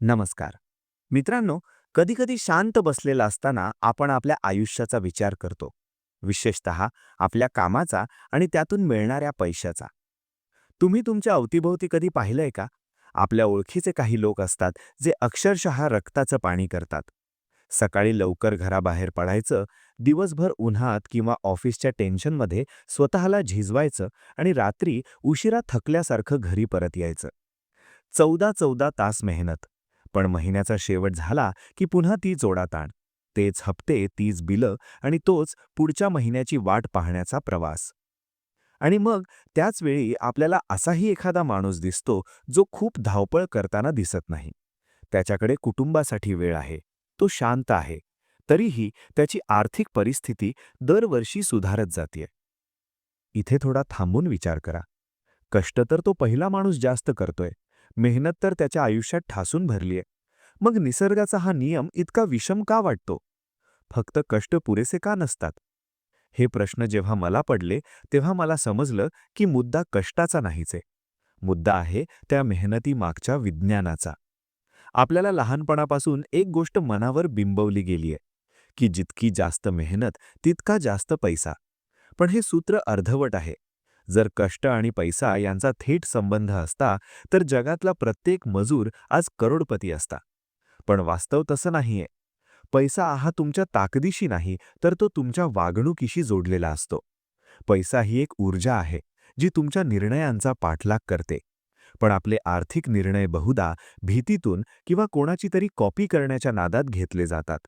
नमस्कार. मित्रांनो कधीकधी शांत बसलेला असताना आपण आपल्या आयुष्याचा विचार करतो. विशेषत आपल्या कामाचा आणि त्यातून मिळणाऱ्या पैशाचा. तुम्ही तुमच्या अवतीभोवती कधी पाहिलंय का? आपल्या ओळखीचे काही लोक असतात जे अक्षरशः रक्ताचं पाणी करतात. सकाळी लवकर घराबाहेर पडायचं दिवसभर उन्हात किंवा ऑफिसच्या टेन्शनमध्ये स्वतःला झिजवायचं आणि रात्री उशिरा थकल्यासारखं घरी परत यायचं. चौदा चौदा तास मेहनत. पण महिन्याचा शेवट झाला की पुन्हा तीच ओढाताण तेच हप्ते तीच बिलं आणि तोच पुढच्या महिन्याची वाट पाहण्याचा प्रवास. आणि मग त्याच वेळी आपल्याला असाही एखादा माणूस दिसतो जो खूप धावपळ करताना दिसत नाही. त्याच्याकडे कुटुंबासाठी वेळ आहे. तो शांत आहे. तरीही त्याची आर्थिक परिस्थिती दरवर्षी सुधारत जाते इथे थोडा थांबून विचार करा. कष्ट तर तो पहिला माणूस जास्त करतोय. मेहनत तर त्याच्या आयुष्यात ठासून भरलीय. मग निसर्गाचा हा नियम इतका विषम का वाटतो? फक्त कष्ट पुरेसे का नसतात? हे प्रश्न जेव्हा मला पडले तेव्हा मला समजलं की मुद्दा कष्टाचा नाहीच. आहे मुद्दा आहे त्या मेहनती मागच्या विज्ञानाचा. आपल्याला लहानपणापासून एक गोष्ट मनावर बिंबवली गेलीय की जितकी जास्त मेहनत तितका जास्त पैसा. पण हे सूत्र अर्धवट आहे. जर कष्ट आणि पैसा यांचा थेट संबंध असता तर जगातला प्रत्येक मजूर आज करोडपती असता. पण वास्तव तसं नाहीये. पैसा हा तुमच्या ताकदीशी नाही तर तो तुमच्या वागणुकीशी जोडलेला असतो. पैसा ही एक ऊर्जा आहे जी तुमच्या निर्णयांचा पाठलाग करते. पण आपले आर्थिक निर्णय बहुधा भीतीतून किंवा कोणाची तरी कॉपी करण्याच्या नादात घेतले जातात.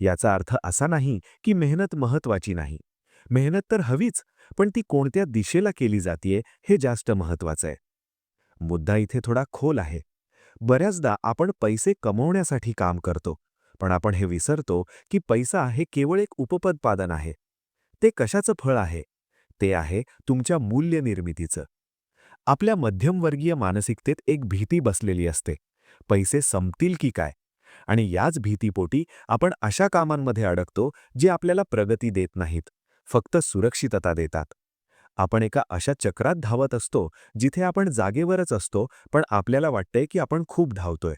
याचा अर्थ असा नाही की मेहनत महत्वाची नाही. मेहनत तर हवीच पण ती कोणत्या दिशेला केली जातीये हे जास्त महत्वाचं आहे. मुद्दा इथे थोडा खोल आहे. बऱ्याचदा आपण पैसे कमवण्यासाठी काम करतो पण आपण हे विसरतो की पैसा हे केवळ एक उपपत्पादन आहे. ते कशाचं फळ आहे? ते आहे तुमच्या मूल्य निर्मितीचं आपल्या मध्यमवर्गीय मानसिकतेत एक भीती बसलेली असते. पैसे संपतील की काय? आणि याच भीतीपोटी आपण अशा कामांमध्ये अडकतो जे आपल्याला प्रगती देत नाहीत. फक्त सुरक्षितता देतात. आपण एका अशा चक्रात धावत असतो जिथे आपण जागेवरच असतो पण आपल्याला वाटतंय की आपण खूप धावतोय.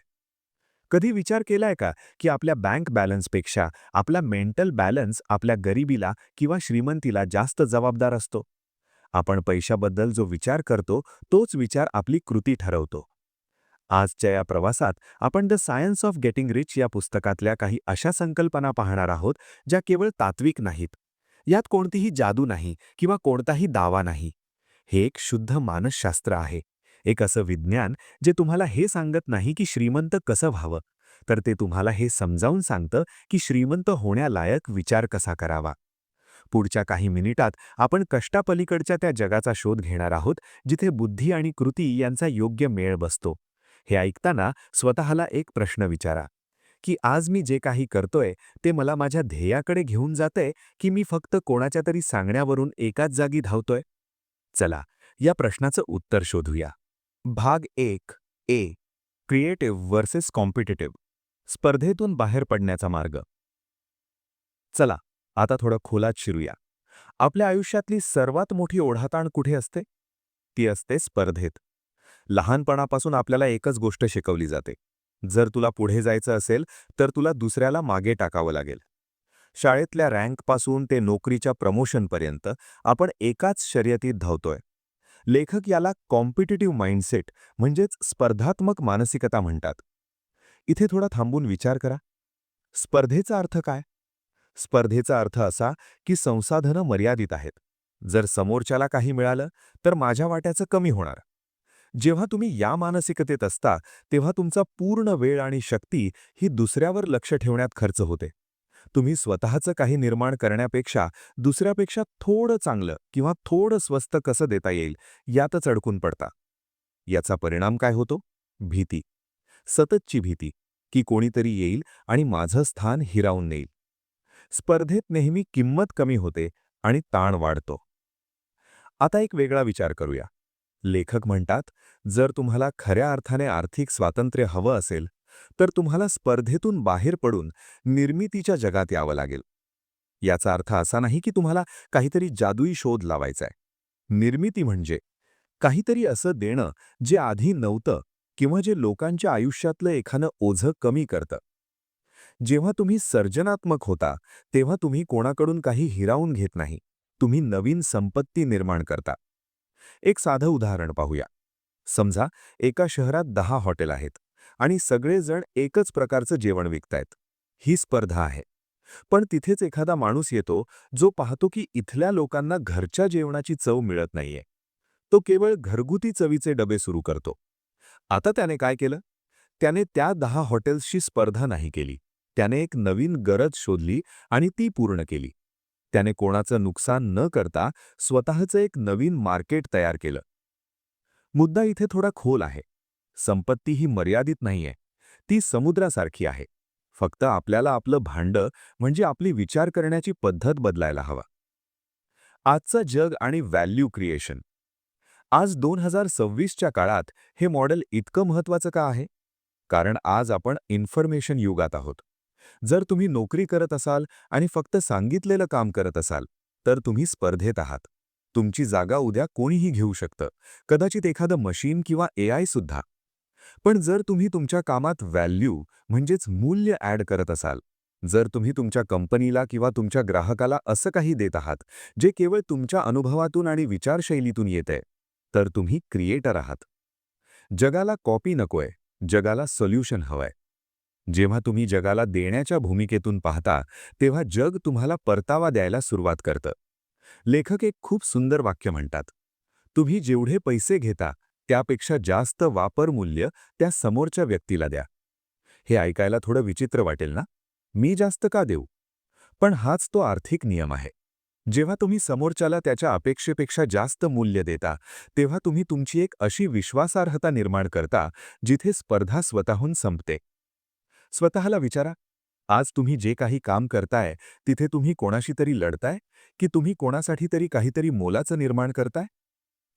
कधी विचार केलाय का की आपल्या बँक बॅलन्सपेक्षा आपला मेंटल बॅलन्स आपल्या गरिबीला किंवा श्रीमंतीला जास्त जबाबदार असतो? आपण पैशाबद्दल जो विचार करतो तोच विचार आपली कृती ठरवतो. आजच्या या प्रवासात आपण the science of getting rich या पुस्तकातल्या काही अशा संकल्पना पाहणार आहोत ज्या केवळ तात्विक नाहीत यात कोणतीही जादू नाही किंवा कोणताही दावा नाही. हे एक शुद्ध मानसशास्त्र आहे. एक असं विज्ञान जे तुम्हाला हे सांगत नाही की श्रीमंत कसं व्हावं तर ते तुम्हाला हे समजावून सांगतं की श्रीमंत होण्यालायक विचार कसा करावा. पुढच्या काही मिनिटात आपण कष्टापलीकडच्या त्या जगाचा शोध घेणार आहोत जिथे बुद्धी आणि कृती यांचा योग्य मेळ बसतो. हे ऐकताना स्वतःला एक प्रश्न विचारा. की आज मी जे काही करतोय ते मला माझ्या ध्येयाकडे घेऊन जातंय की मी फक्त कोणाच्या तरी सांगण्यावरून एकाच जागी धावतोय? चला या प्रश्नाचं उत्तर शोधूया. भाग एक ए क्रिएटिव्ह वर्सेस कॉम्पिटेटिव्ह स्पर्धेतून बाहेर पडण्याचा मार्ग. चला आता थोडं खोलात शिरूया. आपल्या आयुष्यातली सर्वात मोठी ओढाताण कुठे असते? ती असते स्पर्धेत. लहानपणापासून आपल्याला एकच गोष्ट शिकवली जाते. जर तुला पुढे जायचं असेल तर तुला दुसऱ्याला मागे टाकावं लागेल. शाळेतल्या रँकपासून ते नोकरीच्या प्रमोशनपर्यंत आपण एकाच शर्यतीत धावतोय. लेखक याला कॉम्पिटिटिव्ह माइंडसेट म्हणजेच स्पर्धात्मक मानसिकता म्हणतात. इथे थोडा थांबून विचार करा. स्पर्धेचा अर्थ काय? स्पर्धेचा अर्थ असा की संसाधनं मर्यादित आहेत. जर समोरच्याला काही मिळालं तर माझ्या वाट्याचं कमी होणार. जेव्हा तुम्ही या मानसिकतेत असता तेव्हा तुमचा पूर्ण वेळ आणि शक्ती ही दुसऱ्यावर लक्ष ठेवण्यात खर्च होते. तुम्ही स्वतःचं काही निर्माण करण्यापेक्षा दुसऱ्यापेक्षा थोडं चांगलं किंवा थोडं स्वस्त कसं देता येईल यातच अडकून पडता. याचा परिणाम काय होतो? भीती. सततची भीती की कोणीतरी येईल आणि माझं स्थान हिरावून नेईल. स्पर्धेत नेहमी किंमत कमी होते आणि ताण वाढतो. आता एक वेगळा विचार करूया. लेखक म्हणतात जर तुम्हाला खऱ्या अर्थाने आर्थिक स्वातंत्र्य हवं असेल तर तुम्हाला स्पर्धेतून बाहेर पडून निर्मितीच्या जगात यावं लागेल. याचा अर्थ असा नाही की तुम्हाला काहीतरी जादुई शोध लावायचाय. निर्मिती म्हणजे काहीतरी असं देणं जे आधी नव्हतं किंवा जे लोकांच्या आयुष्यातलं एखादं ओझं कमी करतं. जेव्हा तुम्ही सर्जनात्मक होता तेव्हा तुम्ही कोणाकडून काही हिरावून घेत नाही. तुम्ही नवीन संपत्ती निर्माण करता. एक साधं उदाहरण पाहूया. समजा एका शहरात दहा हॉटेल आहेत आणि सगळेजण एकच प्रकारचं जेवण विकतायत. ही स्पर्धा आहे. पण तिथेच एखादा माणूस येतो जो पाहतो की इथल्या लोकांना घरच्या जेवणाची चव मिळत नाहीये. तो केवळ घरगुती चवीचे डबे सुरू करतो. आता त्याने काय केलं? त्याने त्या दहा हॉटेल्सची स्पर्धा नाही केली. त्याने एक नवीन गरज शोधली आणि ती पूर्ण केली. त्याने कोणाचं नुकसान न करता स्वतःचं एक नवीन मार्केट तयार केलं. मुद्दा इथे थोडा खोल आहे. संपत्ती ही मर्यादित नाहीये. ती समुद्रासारखी आहे. फक्त आपल्याला आपलं भांडं म्हणजे आपली विचार करण्याची पद्धत बदलायला हवा. आजचं जग आणि व्हॅल्यू क्रिएशन आज दोन हजार सव्वीसच्या काळात हे मॉडेल इतकं महत्वाचं का आहे? कारण आज आपण इन्फॉर्मेशन युगात आहोत. जर तुम्ही नोकरी करत असाल आणि फक्त सांगितलेलं काम करत असाल तर तुम्ही स्पर्धेत आहात. तुमची जागा उद्या कोणीही घेऊ शकतं कदाचित एखादं मशीन किंवा एआय सुद्धा. पण जर तुम्ही तुमच्या कामात व्हॅल्यू म्हणजेच मूल्य ॲड करत असाल जर तुम्ही तुमच्या कंपनीला किंवा तुमच्या ग्राहकाला असं काही देत आहात जे केवळ तुमच्या अनुभवातून आणि विचारशैलीतून येतंय तर तुम्ही क्रिएटर आहात. जगाला कॉपी नकोय जगाला सोल्युशन हवंय. जेव्हा तुम्ही जगाला देण्याच्या भूमिकेतून पाहता तेव्हा जग तुम्हाला परतावा द्यायला सुरुवात करतं. लेखक एक खूप सुंदर वाक्य म्हणतात. तुम्ही जेवढे पैसे घेता त्यापेक्षा जास्त वापर मूल्य त्या समोरच्या व्यक्तीला द्या. हे ऐकायला थोडं विचित्र वाटेल ना? मी जास्त का देऊ? पण हाच तो आर्थिक नियम आहे. जेव्हा तुम्ही समोरच्याला त्याच्या अपेक्षेपेक्षा जास्त मूल्य देता तेव्हा तुम्ही तुमची एक अशी विश्वासार्हता निर्माण करता जिथे स्पर्धा स्वतःहून संपते. स्वतःला विचारा आज तुम्ही जे काही काम करताय तिथे तुम्ही कोणाशी तरी लढताय? की तुम्ही कोणासाठी तरी काहीतरी मोलाचं निर्माण करताय?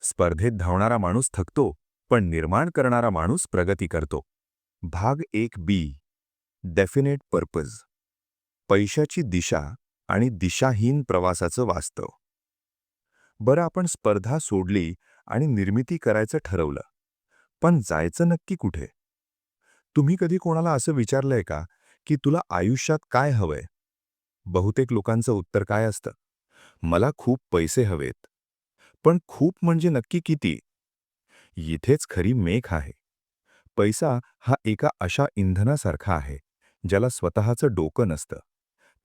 स्पर्धेत धावणारा माणूस थकतो पण निर्माण करणारा माणूस प्रगती करतो. भाग एक बी. डेफिनेट पर्पज पैशाची दिशा आणि दिशाहीन प्रवासाचं वास्तव. बरं आपण स्पर्धा सोडली आणि निर्मिती करायचं ठरवलं पण जायचं नक्की कुठे? तुम्ही कधी कोणाला असं विचारलंय का? की तुला आयुष्यात काय हवंय? बहुतेक लोकांचं उत्तर काय असतं? मला खूप पैसे हवेत. पण खूप म्हणजे नक्की किती? इथेच खरी मेख आहे. पैसा हा एका अशा इंधनासारखा आहे ज्याला स्वतःचं डोकं नसतं.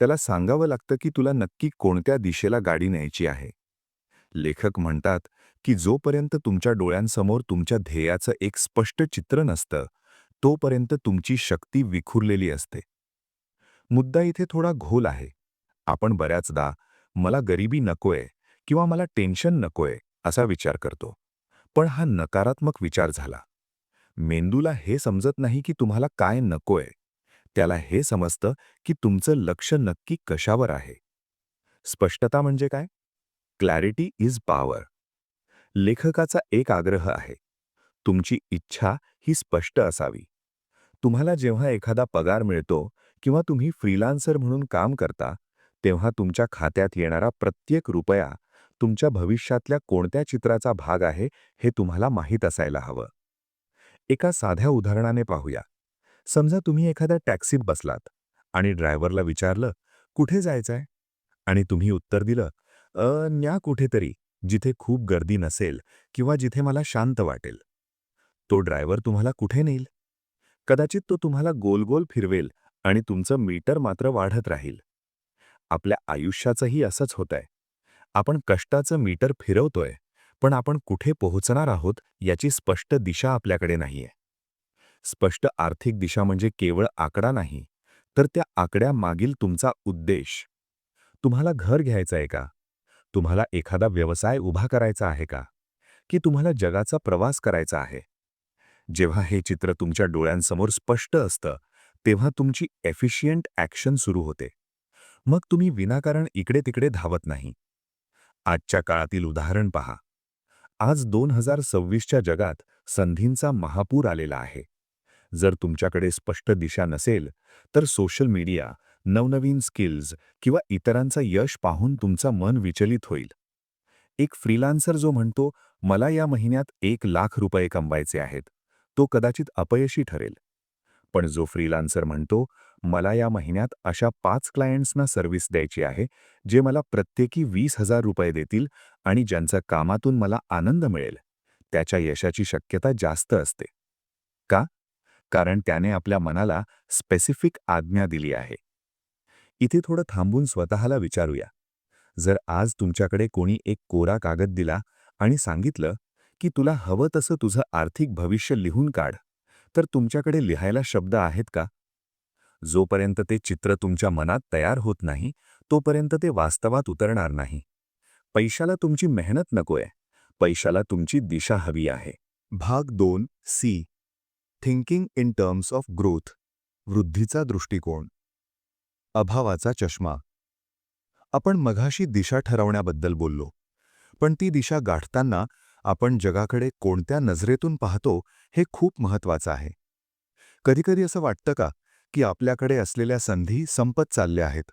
त्याला सांगावं लागतं की तुला नक्की कोणत्या दिशेला गाडी न्यायची आहे. लेखक म्हणतात की जोपर्यंत तुमच्या डोळ्यांसमोर तुमच्या ध्येयाचं एक स्पष्ट चित्र नसतं तोपर्यंत तुमची शक्ती विखुरलेली असते. मुद्दा इथे थोडा घोल आहे. आपण बऱ्याचदा मला गरिबी नकोय किंवा मला टेन्शन नकोय असा विचार करतो. पण हा नकारात्मक विचार झाला. मेंदूला हे समजत नाही की तुम्हाला काय नकोय. त्याला हे समजतं की तुमचं लक्ष नक्की कशावर आहे. स्पष्टता म्हणजे काय? Clarity is power. लेखकाचा एक आग्रह आहे. तुमची इच्छा ही स्पष्ट असावी. तुम्हाला जेव्हा एखादा पगार मिळतो किंवा तुम्ही फ्रीलान्सर म्हणून काम करता तेव्हा तुमच्या खात्यात येणारा प्रत्येक रुपया तुमच्या भविष्यातल्या कोणत्या चित्राचा भाग आहे हे तुम्हाला माहीत असायला हवं. एका साध्या उदाहरणाने पाहूया. समजा तुम्ही एखाद्या टॅक्सीत बसलात आणि ड्रायव्हरला विचारलं कुठे जायचंय? आणि तुम्ही उत्तर दिलं अ न्या कुठेतरी जिथे खूप गर्दी नसेल किंवा जिथे मला शांत वाटेल. तो ड्रायव्हर तुम्हाला कुठे नेईल? कदाचित तो तुम्हाला गोलगोल फिरवेल आणि तुमचं मीटर मात्र वाढत राहील. आपल्या आयुष्याचंही असंच होतंय. आपण कष्टाचं मीटर फिरवतोय पण आपण कुठे पोहोचणार आहोत याची स्पष्ट दिशा आपल्याकडे नाहीये. स्पष्ट आर्थिक दिशा म्हणजे केवळ आकडा नाही तर त्या आकड्यामागील तुमचा उद्देश. तुम्हाला घर घ्यायचं आहे का? तुम्हाला एखादा व्यवसाय उभा करायचा आहे का? की तुम्हाला जगाचा प्रवास करायचा आहे? जेव्हा हे चित्र तुमच्या डोळ्यांसमोर स्पष्ट असतं तेव्हा तुमची एफिशियंट ॲक्शन सुरू होते. मग तुम्ही विनाकारण इकडे तिकडे धावत नाही. आजच्या काळातील उदाहरण पहा. आज दोन हजार सव्वीसच्या जगात संधींचा महापूर आलेला आहे. जर तुमच्याकडे स्पष्ट दिशा नसेल तर सोशल मीडिया नवनवीन स्किल्स किंवा इतरांचा यश पाहून तुमचा मन विचलित होईल. एक फ्रीलान्सर जो म्हणतो मला या महिन्यात एक लाख रुपये कमवायचे आहेत. तो कदाचित अपयशी ठरेल. पण जो फ्रीलान्सर म्हणतो मला या महिन्यात अशा पाच क्लायंट्सना सर्व्हिस द्यायची आहे जे मला प्रत्येकी वीस हजार रुपये देतील आणि ज्यांचा कामातून मला आनंद मिळेल. त्याच्या यशाची शक्यता जास्त असते. का? कारण त्याने आपल्या मनाला स्पेसिफिक आज्ञा दिली आहे. इथे थोडं थांबून स्वतःला विचारूया. जर आज तुमच्याकडे कोणी एक कोरा कागद दिला आणि सांगितलं की तुला हवं तसं तुझं आर्थिक भविष्य लिहून काढ तर तुमच्याकडे लिहायला शब्द आहेत का? जोपर्यंत ते चित्र तुमच्या मनात तयार होत नाही तोपर्यंत ते वास्तवात उतरणार नाही. पैशाला तुमची मेहनत नकोय. पैशाला तुमची दिशा हवी आहे. भाग दोन C thinking in terms of growth वृद्धीचा दृष्टिकोन. अभावाचा चष्मा. आपण मघाशी दिशा ठरवण्याबद्दल बोललो पण ती दिशा गाठताना आपण जगाकडे कोणत्या नजरेतून पाहतो हे खूप महत्वाचं आहे. कधीकधी असं वाटतं का की आपल्याकडे असलेल्या संधी संपत चालल्या आहेत.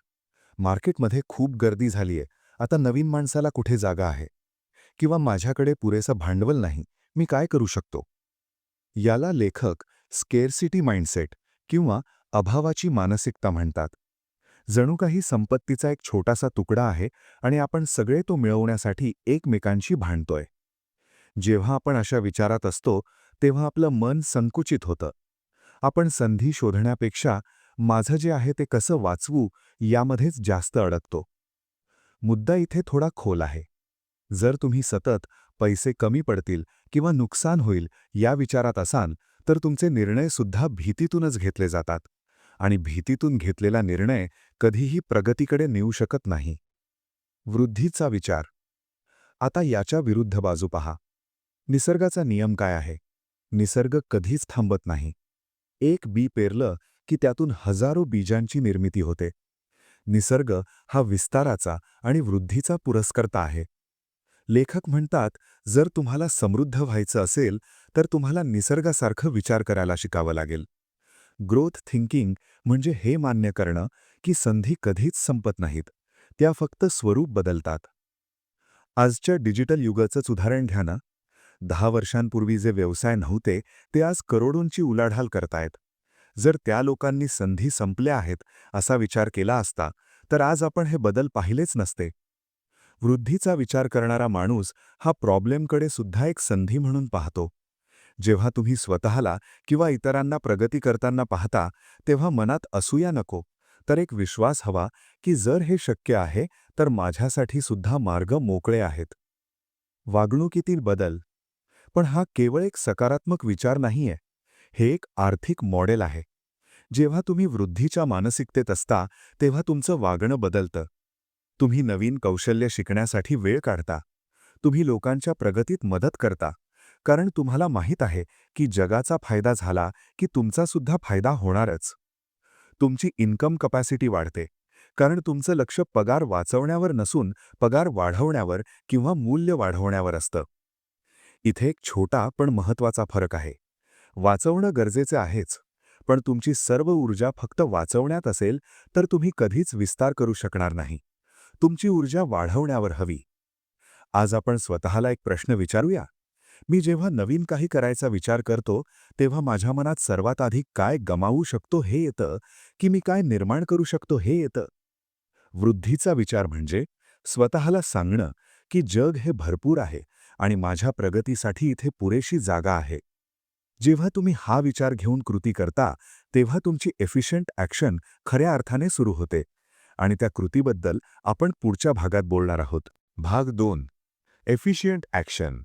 मार्केटमध्ये खूप गर्दी झालीये आता नवीन माणसाला कुठे जागा आहे? किंवा माझ्याकडे पुरेसं भांडवल नाही मी काय करू शकतो? याला लेखक स्केअरसिटी माइंडसेट किंवा अभावाची मानसिकता म्हणतात. जणू काही संपत्तीचा एक छोटासा तुकडा आहे आणि आपण सगळे तो मिळवण्यासाठी एकमेकांशी भांडतोय. जेव्हा आपण अशा विचारात असतो तेव्हा आपलं मन संकुचित होतं. आपण संधी शोधण्यापेक्षा माझं जे आहे ते कसं वाचवू यामध्येच जास्त अडकतो. मुद्दा इथे थोडा खोल आहे. जर तुम्ही सतत पैसे कमी पडतील किंवा नुकसान होईल या विचारात असाल तर तुमचे निर्णय सुद्धा भीतीतूनच घेतले जातात. आणि भीतीतून घेतलेला निर्णय कधीही प्रगतीकडे नेऊ शकत नाही. वृद्धीचा विचार. आता याच्या विरुद्ध बाजू पहा. निसर्गाचा नियम काय आहे? निसर्ग कधीच थांबत नाही. एक बी पेरलं की त्यातून हजारो बीजांची निर्मिती होते. निसर्ग हा विस्ताराचा आणि वृद्धीचा पुरस्कर्ता आहे. लेखक म्हणतात जर तुम्हाला समृद्ध व्हायचं असेल तर तुम्हाला निसर्गासारखं विचार करायला शिकावं लागेल. ग्रोथ थिंकिंग म्हणजे हे मान्य करणं की संधी कधीच संपत नाहीत त्या फक्त स्वरूप बदलतात. आजच्या डिजिटल युगाचंच उदाहरण घ्या ना. दहा वर्षांपूर्वी जे व्यवसाय नव्हते ते आज करोडोंची उलाढाल करतायत. जर त्या लोकांनी संधी संपल्या आहेत असा विचार केला असता तर आज आपण हे बदल पाहिलेच नसते. वृद्धीचा विचार करणारा माणूस हा प्रॉब्लेमकडे सुद्धा एक संधी म्हणून पाहतो. जेव्हा तुम्ही स्वतःला किंवा इतरांना प्रगती करताना पाहता तेव्हा मनात असूया नको तर एक विश्वास हवा की जर हे शक्य आहे तर माझ्यासाठी सुद्धा मार्ग मोकळे आहेत. वागणुकीतील बदल पण हा केवळ एक सकारात्मक विचार नाहीये. हे एक आर्थिक मॉडेल आहे. जेव्हा तुम्ही वृद्धीच्या मानसिकतेत असता तेव्हा तुमचं वागणं बदलतं. तुम्ही नवीन कौशल्य शिकण्यासाठी वेळ काढता. तुम्ही लोकांच्या प्रगतीत मदत करता. कारण तुम्हाला माहीत आहे की जगाचा फायदा झाला की तुमचा सुद्धा फायदा होणारच. तुमची इन्कम कपॅसिटी वाढते. कारण तुमचं लक्ष पगार वाचवण्यावर नसून पगार वाढवण्यावर किंवा मूल्य वाढवण्यावर असतं. इथे एक छोटा पण महत्त्वाचा फरक आहे. वाचवणं गरजेचे आहेच पण तुमची सर्व ऊर्जा फक्त वाचवण्यात असेल तर तुम्ही कधीच विस्तार करू शकणार नाही. तुमची ऊर्जा वाढवण्यावर हवी. आज आपण स्वतःला एक प्रश्न विचारूया? मी जेव्हा नवीन काही करायचा विचार करतो तेव्हा माझ्या मनात सर्वात आधी काय गमावू शकतो हे येतं की मी काय निर्माण करू शकतो हे येतं? वृद्धीचा विचार म्हणजे स्वतःला सांगणं की जग हे भरपूर आहे आणि माझ्या प्रगतीसाठी इथे पुरेशी जागा आहे. जेव्हा तुम्ही हा विचार घेऊन कृती करता तेव्हा तुमची एफिशियंट ॲक्शन खऱ्या अर्थाने सुरू होते. आणि त्या कृतीबद्दल आपण पुढच्या भागात बोलणार आहोत. भाग दोन. एफिशियंट ॲक्शन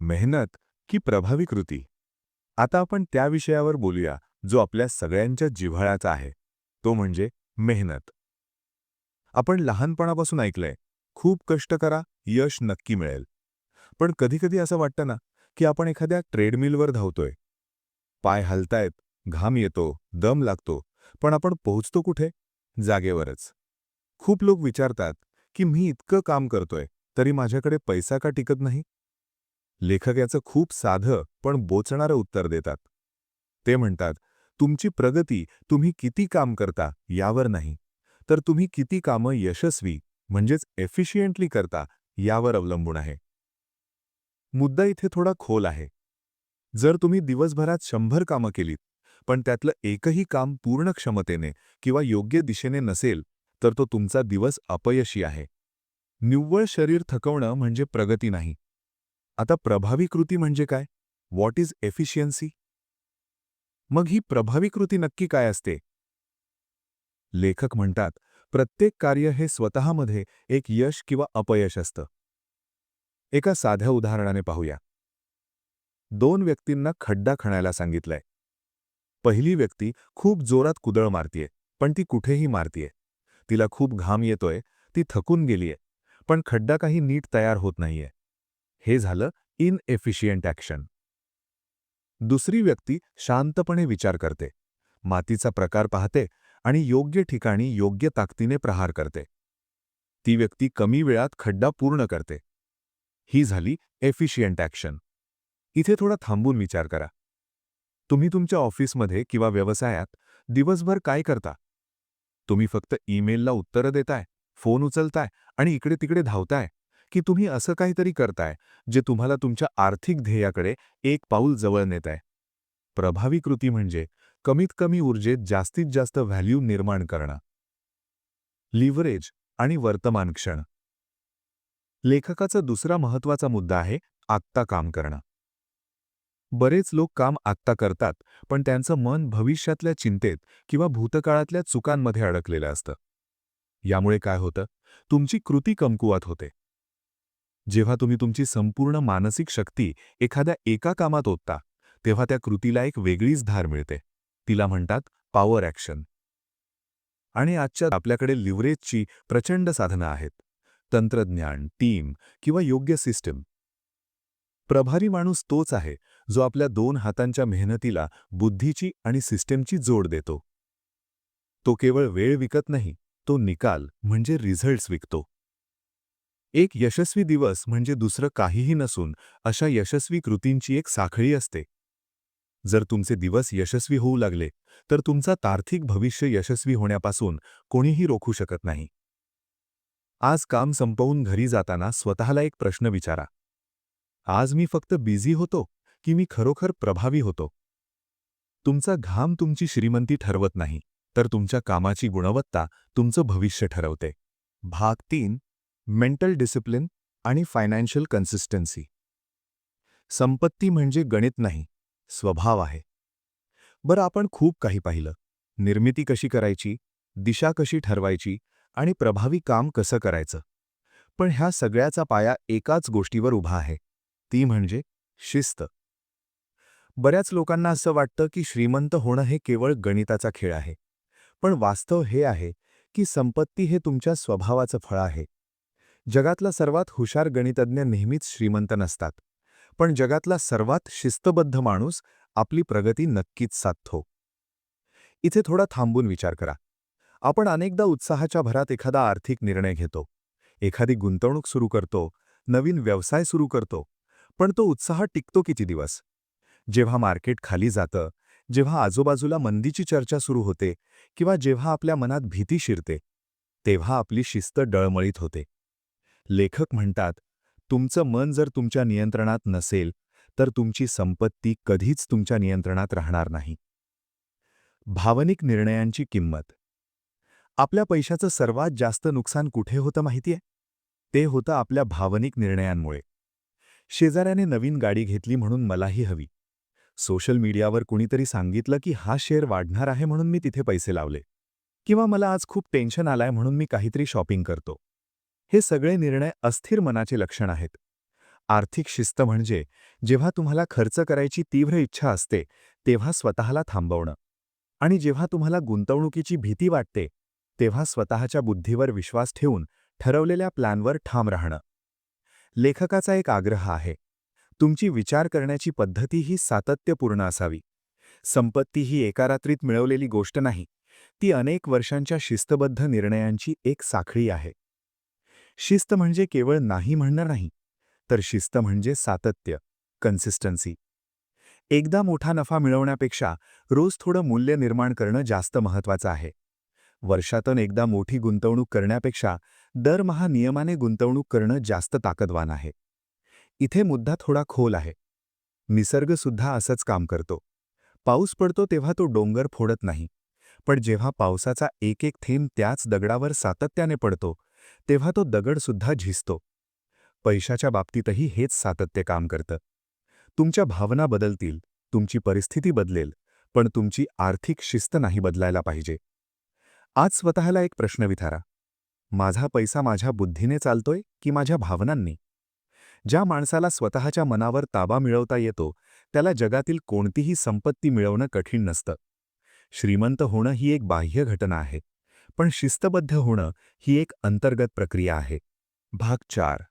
मेहनत की प्रभावी कृती. आता आपण त्या विषयावर बोलूया जो आपल्या सगळ्यांच्या जिव्हाळ्याचा आहे. तो म्हणजे मेहनत. आपण लहानपणापासून ऐकलंय खूप कष्ट करा यश नक्की मिळेल. पण कधीकधी असं वाटतं ना की आपण एखाद्या ट्रेडमिलवर धावतोय. पाय हलतायत घाम येतो दम लागतो पण आपण पोहोचतो कुठे? जागेवरच. खूप लोक विचारतात की मी इतकं काम करतोय तरी माझ्याकडे पैसा का टिकत नाही? लेखक याचं खूप साधं पण बोचणारं उत्तर देतात. ते म्हणतात तुमची प्रगती तुम्ही किती काम करता यावर नाही. तर तुम्ही किती कामं यशस्वी म्हणजेच एफिशियंटली करता यावर अवलंबून आहे. मुद्दा इथे थोडा खोल आहे. जर तुम्ही दिवसभरात शंभर कामं केलीत पण त्यातलं एकही काम पूर्ण क्षमतेने किंवा योग्य दिशेने नसेल तर तो तुमचा दिवस अपयशी आहे. निव्वळ शरीर थकवणं म्हणजे प्रगती नाही. आता प्रभावी कृती म्हणजे काय? व्हॉट इज एफिशियन्सी मग ही प्रभावी कृती नक्की काय असते? लेखक म्हणतात प्रत्येक कार्य हे स्वतःमध्ये एक यश किंवा अपयश असतं. एका साध्या उदाहरणाने पाहूया. दोन व्यक्तींना खड्डा खणायला सांगितलंय. पहिली व्यक्ती खूप जोरात कुदळ मारतीये पण ती कुठेही मारतीये. तिला खूप घाम येतोय ती थकून गेलीये पण खड्डा काही नीट तयार होत नाहीये. हे झालं इनएफिशियंट ॲक्शन दुसरी व्यक्ती शांतपणे विचार करते. मातीचा प्रकार पाहते आणि योग्य ठिकाणी योग्य ताकदीने प्रहार करते. ती व्यक्ती कमी वेळात खड्डा पूर्ण करते. ही झाली एफिशियंट ॲक्शन इथे थोडा थांबून विचार करा. तुम्ही तुमच्या ऑफिसमध्ये किंवा व्यवसायात दिवसभर काय करता? तुम्ही फक्त ईमेलला उत्तरं देताय फोन उचलताय आणि इकडे तिकडे धावताय की तुम्ही असं काहीतरी करताय जे तुम्हाला तुमच्या आर्थिक ध्येयाकडे एक पाऊल जवळ नेत आहे प्रभावी कृती म्हणजे कमीत कमी ऊर्जेत जास्तीत जास्त व्हॅल्यू निर्माण करणं. लिव्हरेज आणि वर्तमान क्षण. लेखकाचा दुसरा महत्त्वाचा मुद्दा आहे आत्ता काम करणं. बरेच लोक काम आत्ता करतात पण त्यांचं मन भविष्यातल्या चिंतेत किंवा भूतकाळातल्या चुकांमध्ये अडकलेलं असतं. यामुळे काय होतं? तुमची कृती कमकुवत होते. जेव्हा तुम्ही तुमची संपूर्ण मानसिक शक्ती एखाद्या एका कामात ओतता तेव्हा त्या कृतीला एक वेगळीच धार मिळते. तिला म्हणतात पॉवर ॲक्शन. आणि आजच्या आपल्याकडे लिव्हरेजची प्रचंड साधनं आहेत. तंत्रज्ञान टीम किंवा योग्य सिस्टम. प्रभारी माणूस तोच आहे जो आपल्या दोन हातांच्या मेहनतीला बुद्धीची आणि सिस्टमची जोड देतो. तो केवळ वेळ विकत नाही तो निकाल म्हणजे रिझल्ट्स विकतो. एक यशस्वी दिवस म्हणजे दुसरं काहीही नसून अशा यशस्वी कृतींची एक साखळी असते. जर तुमचे दिवस यशस्वी होऊ लागले तर तुमचा तार्थिक भविष्य यशस्वी होण्यापासून कोणीही रोखू शकत नाही. आज काम संपवून घरी जाताना स्वतःला एक प्रश्न विचारा. आज मी फक्त बिझी होतो की मी खरोखर प्रभावी होतो? तुमचा घाम तुमची श्रीमंती ठरवत नाही तर तुमच्या कामाची गुणवत्ता तुमचं भविष्य ठरवते. भाग तीन मेंटल डिसिप्लिन आणि फायनान्शियल कन्सिस्टन्सी. संपत्ती म्हणजे गणित नाही स्वभाव आहे. बरं आपण खूप काही पाहिलं. निर्मिती कशी करायची? दिशा कशी ठरवायची? आणि प्रभावी काम कसं करायचं? पण ह्या सगळ्याचा पाया एकाच गोष्टीवर उभा आहे. ती म्हणजे शिस्त. बऱ्याच लोकांना असं वाटतं की श्रीमंत होणं हे केवळ गणिताचा खेळ आहे. पण वास्तव हे आहे की संपत्ती हे तुमच्या स्वभावाचं फळ आहे. जगातला सर्वात हुशार गणितज्ञ नेहमीच श्रीमंत नसतात. पण जगातला सर्वात शिस्तबद्ध माणूस आपली प्रगती नक्कीच साधतो. इथे थोडा थांबून विचार करा. आपण अनेकदा उत्साहाच्या भरात एखादा आर्थिक निर्णय घेतो. एखादी गुंतवणूक सुरू करतो. नवीन व्यवसाय सुरू करतो. पण तो उत्साह टिकतो किती दिवस? जेव्हा मार्केट खाली जातं जेव्हा आजूबाजूला मंदीची चर्चा सुरू होते किंवा जेव्हा आपल्या मनात भीती शिरते तेव्हा आपली शिस्त डळमळीत होते. लेखक म्हणतात तुमचं मन जर तुमच्या नियंत्रणात नसेल तर तुमची संपत्ती कधीच तुमच्या नियंत्रणात राहणार नाही. भावनिक निर्णयांची किंमत. आपल्या पैशाचं सर्वात जास्त नुकसान कुठे होतं माहितीये? ते होतं आपल्या भावनिक निर्णयांमुळे. शेजाऱ्याने नवीन गाडी घेतली म्हणून मलाही हवी. सोशल मीडियावर कुणीतरी सांगितलं की हा शेअर वाढणार आहे म्हणून मी तिथे पैसे लावले. किंवा मला आज खूप टेन्शन आलाय म्हणून मी काहीतरी शॉपिंग करतो. हे सगळे निर्णय अस्थिर मनाचे लक्षण आहेत. आर्थिक शिस्त म्हणजे जेव्हा तुम्हाला खर्च करायची तीव्र इच्छा असते तेव्हा स्वतःला थांबवणं. आणि जेव्हा तुम्हाला गुंतवणुकीची भीती वाटते तेव्हा स्वतःच्या बुद्धीवर विश्वास ठेवून ठरवलेल्या प्लॅनवर ठाम राहणं. लेखकाचा एक आग्रह आहे. तुमची विचार करण्याची पद्धती ही सातत्यपूर्ण असावी. संपत्ती ही एका रात्रीत मिळवलेली गोष्ट नाही ती अनेक वर्षांच्या शिस्तबद्ध निर्णयांची एक साखळी आहे. शिस्त म्हणजे केवळ नाही म्हणणं नाही तर शिस्त म्हणजे सातत्य कन्सिस्टन्सी एकदा मोठा नफा मिळवण्यापेक्षा रोज थोडं मूल्य निर्माण करणं जास्त महत्वाचं आहे. वर्षातून एकदा मोठी गुंतवणूक करण्यापेक्षा दरमहा नियमाने गुंतवणूक करणं जास्त ताकदवान आहे. इथे मुद्दा थोडा खोल आहे. निसर्गसुद्धा असंच काम करतो. पाऊस पडतो तेव्हा तो डोंगर फोडत नाही. पण जेव्हा पावसाचा एक एक थेंब त्याच दगडावर सातत्याने पडतो तेव्हा तो दगडसुद्धा झिजतो. पैशाच्या बाबतीतही हेच सातत्य काम करतं. तुमच्या भावना बदलतील तुमची परिस्थिती बदलेल पण तुमची आर्थिक शिस्त नाही बदलायला पाहिजे. आज स्वतःला एक प्रश्न विचारा. माझा पैसा माझ्या बुद्धीने चालतोय की माझ्या भावनांनी? ज्या माणसाला स्वतःच्या मनावर ताबा मिळवता येतो त्याला जगातील कोणतीही संपत्ती मिळवणं कठीण नसतं. श्रीमंत होणं ही एक बाह्य घटना आहे पण शिस्तबद्ध होणं ही एक अंतर्गत प्रक्रिया आहे. भाग चार.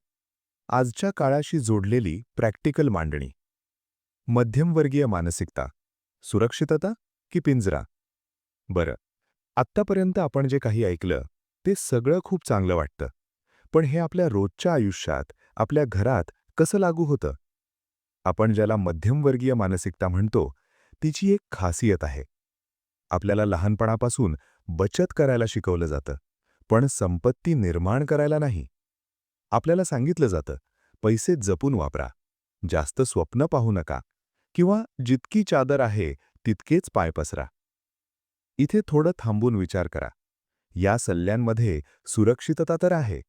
आजच्या काळाशी जोडलेली प्रॅक्टिकल मांडणी. मध्यमवर्गीय मानसिकता. सुरक्षितता की पिंजरा? बरं. आत्तापर्यंत आपण जे काही ऐकलं ते सगळं खूप चांगलं वाटतं. पण हे आपल्या रोजच्या आयुष्यात आपल्या घरात कसं लागू होतं? आपण ज्याला मध्यमवर्गीय मानसिकता म्हणतो तिची एक खासियत आहे. आपल्याला लहानपणापासून बचत करायला शिकवलं जातं पण संपत्ती निर्माण करायला नाही. आपल्याला सांगितलं जातं पैसे जपून वापरा जास्त स्वप्न पाहू नका किंवा जितकी चादर आहे तितकेच पाय पसरा. इथे थोडं थांबून विचार करा. या सल्ल्यांमध्ये सुरक्षितता तर आहे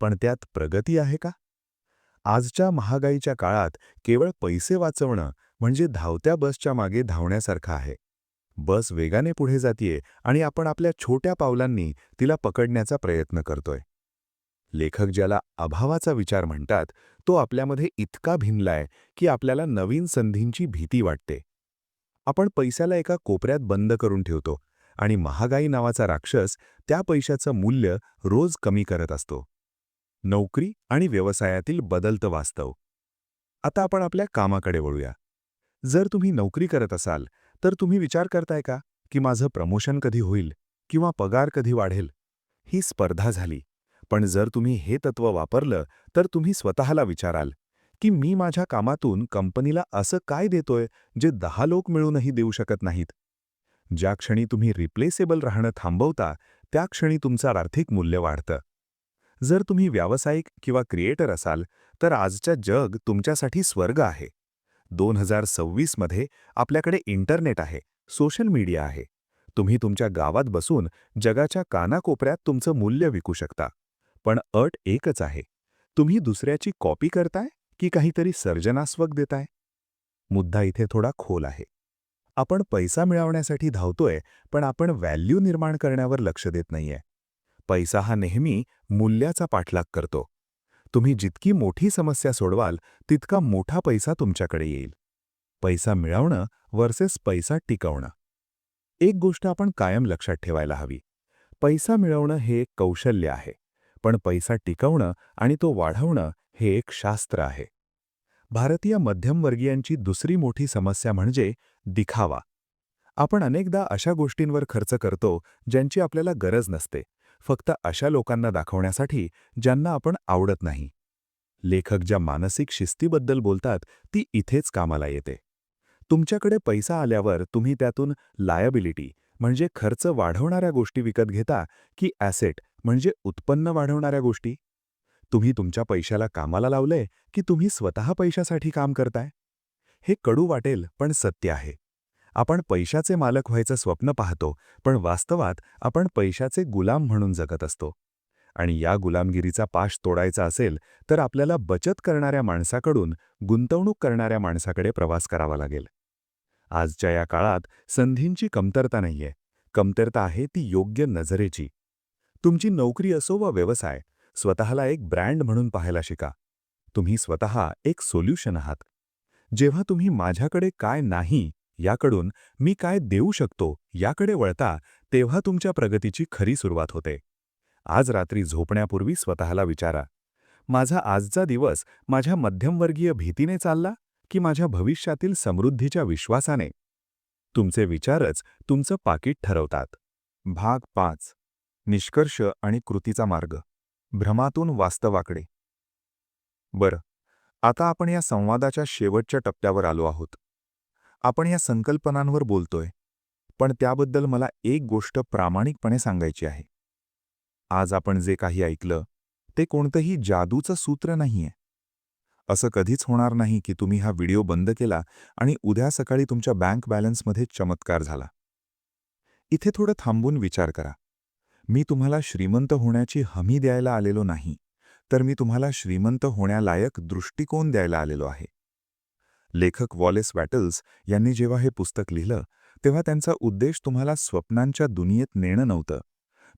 पण त्यात प्रगती आहे का? आजच्या महागाईच्या काळात केवळ पैसे वाचवणं म्हणजे धावत्या बसच्या मागे धावण्यासारखं आहे. बस वेगाने पुढे जातीये आणि आपण आपल्या छोट्या पावलांनी तिला पकडण्याचा प्रयत्न करतोय. लेखक ज्याला अभावाचा विचार म्हणतात तो आपल्यामध्ये इतका भिनलाय की आपल्याला नवीन संधींची भीती वाटते. आपण पैशाला एका कोपऱ्यात बंद करून ठेवतो आणि महागाई नावाचा राक्षस त्या पैशाचं मूल्य रोज कमी करत असतो. नोकरी आणि व्यवसायातील बदलतं वास्तव. आता आपण आपल्या कामाकडे वळूया. जर तुम्ही नोकरी करत असाल तर तुम्ही विचार करताय का की माझं प्रमोशन कधी होईल किंवा पगार कधी वाढेल? ही स्पर्धा झाली. पण जर तुम्ही हे तत्व वापरलं तर तुम्ही स्वतःला विचाराल की मी माझ्या कामातून कंपनीला असं काय देतोय जे दहा लोक मिळूनही देऊ शकत नाहीत? ज्या क्षणी तुम्ही रिप्लेसेबल राहणं थांबवता त्या क्षणी तुमचं आर्थिक मूल्य वाढतं. जर तुम्ही व्यावसायिक किंवा क्रिएटर असाल तर आजच्या जग तुमच्यासाठी स्वर्ग आहे. दोन हजार सव्वीसमध्ये आपल्याकडे इंटरनेट आहे सोशल मीडिया आहे. तुम्ही तुमच्या गावात बसून जगाच्या कानाकोपऱ्यात तुमचं मूल्य विकू शकता. पण अट एकच आहे. तुम्ही दुसऱ्याची कॉपी करताय की काहीतरी सर्जनास्वक देताय? मुद्दा इथे थोडा खोल आहे. आपण पैसा मिळवण्यासाठी धावतोय पण आपण व्हॅल्यू निर्माण करण्यावर लक्ष देत नाहीये. पैसा हा नेहमी मूल्याचा पाठलाग करतो. तुम्ही जितकी मोठी समस्या सोडवाल तितका मोठा पैसा तुमच्याकडे येईल. पैसा मिळवणं वर्सेस पैसा टिकवणं. एक गोष्ट आपण कायम लक्षात ठेवायला हवी. पैसा मिळवणं हे एक कौशल्य आहे पण पैसा टिकवणं आणि तो वाढवणं हे एक शास्त्र आहे. भारतीय मध्यमवर्गीयांची दुसरी मोठी समस्या म्हणजे दिखावा. आपण अनेकदा अशा गोष्टींवर खर्च करतो ज्यांची आपल्याला गरज नसते फक्त अशा लोकांना दाखवण्यासाठी ज्यांना आपण आवडत नाही. लेखक ज्या मानसिक शिस्तीबद्दल बोलतात ती इथेच कामाला येते. तुमच्याकडे पैसा आल्यावर तुम्ही त्यातून लायबिलिटी म्हणजे खर्च वाढवणाऱ्या गोष्टी विकत घेता की ॲसेट म्हणजे उत्पन्न वाढवणाऱ्या गोष्टी? तुम्ही तुमच्या पैशाला कामाला लावलंय की तुम्ही स्वतः पैशासाठी काम करताय? हे कडू वाटेल पण सत्य आहे. आपण पैशाचे मालक व्हायचं स्वप्न पाहतो पण वास्तवात आपण पैशाचे गुलाम म्हणून जगत असतो. आणि या गुलामगिरीचा पाश तोडायचा असेल तर आपल्याला बचत करणाऱ्या माणसाकडून गुंतवणूक करणाऱ्या माणसाकडे प्रवास करावा लागेल. आजच्या या काळात संधींची कमतरता नाहीये. कमतरता आहे ती योग्य नजरेची. तुमची नोकरी असो वा व्यवसाय स्वतःला एक ब्रँड म्हणून पाहायला शिका. तुम्ही स्वतः एक सोल्युशन आहात. जेव्हा तुम्ही माझ्याकडे काय नाही याकडून मी काय देऊ शकतो याकडे वळता तेव्हा तुमच्या प्रगतीची खरी सुरुवात होते. आज रात्री झोपण्यापूर्वी स्वतःला विचारा. माझा आजचा दिवस माझ्या मध्यमवर्गीय भीतीने चालला की माझ्या भविष्यातील समृद्धीच्या विश्वासाने? तुमचे विचारच तुमचं पाकीट ठरवतात. भाग पाच. निष्कर्ष आणि कृतीचा मार्ग. भ्रमातून वास्तवाकडे. बरं आता आपण या संवादाच्या शेवटच्या टप्प्यावर आलो आहोत. आपण या संकल्पनांवर बोलतोय पण त्याबद्दल मला एक गोष्ट प्रामाणिकपणे सांगायची आहे. आज आपण जे काही ऐकलं ते कोणतंही जादूचं सूत्र नाहीये. असं कधीच होणार नाही की तुम्ही हा व्हिडिओ बंद केला आणि उद्या सकाळी तुमच्या बँक बॅलन्समध्ये चमत्कार झाला. इथे थोडं थांबून विचार करा. मी तुम्हाला श्रीमंत होण्याची हमी द्यायला आलेलो नाही तर मी तुम्हाला श्रीमंत होण्यालायक दृष्टिकोन द्यायला आलेलो आहे. लेखक वॉलेस वॅटल्स यांनी जेव्हा हे पुस्तक लिहिलं तेव्हा त्यांचा उद्देश तुम्हाला स्वप्नांच्या दुनियेत नेणं नव्हतं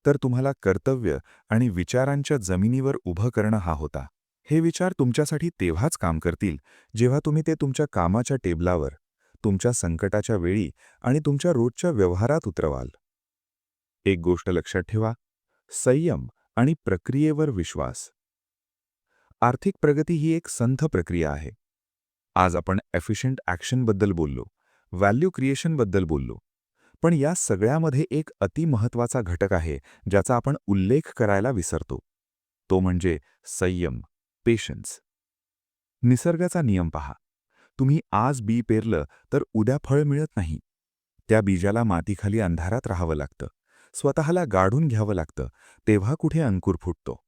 तर तुम्हाला कर्तव्य आणि विचारांच्या जमिनीवर उभं करणं हा होता. हे विचार तुमच्यासाठी तेव्हाच काम करतील जेव्हा तुम्ही ते तुमच्या कामाच्या टेबलावर तुमच्या संकटाच्या वेळी आणि तुमच्या रोजच्या व्यवहारात उतरवाल. एक गोष्ट लक्षात ठेवा संयम आणि प्रक्रियेवर विश्वास. आर्थिक प्रगती ही एक संथ प्रक्रिया आहे. आज आपण एफिशियंट ॲक्शनबद्दल बोललो व्हॅल्यू क्रिएशनबद्दल बोललो पण या सगळ्यामध्ये एक अतिमहत्वाचा घटक आहे ज्याचा आपण उल्लेख करायला विसरतो. तो म्हणजे संयम पेशन्स निसर्गाचा नियम पहा. तुम्ही आज बी पेरलं तर उद्या फळ मिळत नाही. त्या बीजाला मातीखाली अंधारात राहावं लागतं. स्वतःला गाढून घ्यावं लागतं तेव्हा कुठे अंकुर फुटतो.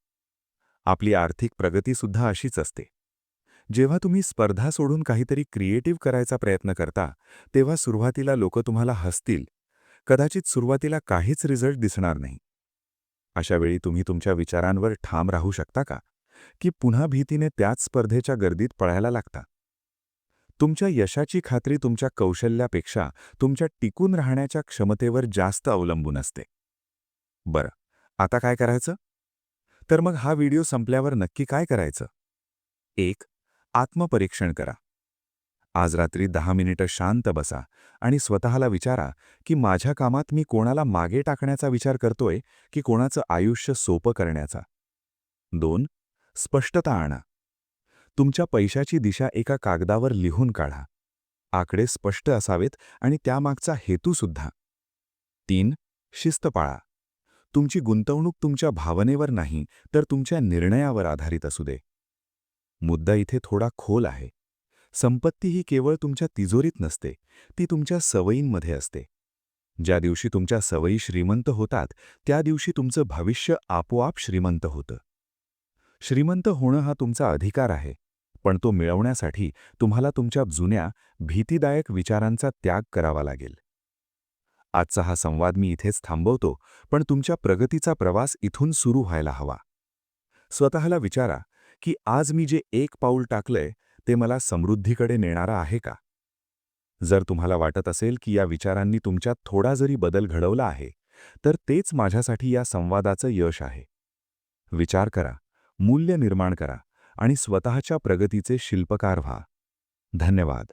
आपली आर्थिक प्रगतीसुद्धा अशीच असते. जेव्हा तुम्ही स्पर्धा सोडून काहीतरी क्रिएटिव्ह करायचा प्रयत्न करता तेव्हा सुरुवातीला लोक तुम्हाला हसतील. कदाचित सुरुवातीला काहीच रिझल्ट दिसणार नाही. अशावेळी तुम्ही तुमच्या विचारांवर ठाम राहू शकता का? की पुन्हा भीतीने त्याच स्पर्धेच्या गर्दीत पळायला लागता? तुमच्या यशाची खात्री तुमच्या कौशल्यापेक्षा तुमच्या टिकून राहण्याच्या क्षमतेवर जास्त अवलंबून असते. बरं आता काय करायचं? तर मग हा व्हिडिओ संपल्यावर नक्की काय करायचं? एक आत्मपरीक्षण करा. आज रात्री दहा मिनिटं शांत बसा आणि स्वतःला विचारा की माझ्या कामात मी कोणाला मागे टाकण्याचा विचार करतोय की कोणाचं आयुष्य सोपं करण्याचा. दोन स्पष्टता आणा. तुमच्या पैशाची दिशा एका कागदावर लिहून काढा. आकडे स्पष्ट असावेत आणि त्यामागचा हेतूसुद्धा तीन शिस्त पाळा. तुमची गुंतवणूक तुमच्या भावनेवर नाही तर तुमच्या निर्णयावर आधारित असू दे. मुद्दा इथे थोडा खोल आहे. संपत्ती ही केवळ तुमच्या तिजोरीत नसते ती तुमच्या सवयींमध्ये असते. ज्या दिवशी तुमच्या सवयी श्रीमंत होतात त्या दिवशी तुमचं भविष्य आपोआप श्रीमंत होतं. श्रीमंत होणं हा तुमचा अधिकार आहे. पण तो मिळवण्यासाठी तुम्हाला तुमच्या जुन्या भीतीदायक विचारांचा त्याग करावा लागेल. आजचा हा संवाद मी इथेच थांबवतो पण तुमच्या प्रगतीचा प्रवास इथून सुरू व्हायला हवा. स्वतःला विचारा की आज मी जे एक पाऊल टाकलंय ते मला समृद्धीकडे नेणारा आहे का? जर तुम्हाला वाटत असेल की या विचारांनी तुमच्यात थोडा जरी बदल घडवला आहे तर तेच माझ्यासाठी या संवादाचं यश आहे. विचार करा मूल्य निर्माण करा आणि स्वतःच्या प्रगतीचे शिल्पकार व्हा. धन्यवाद.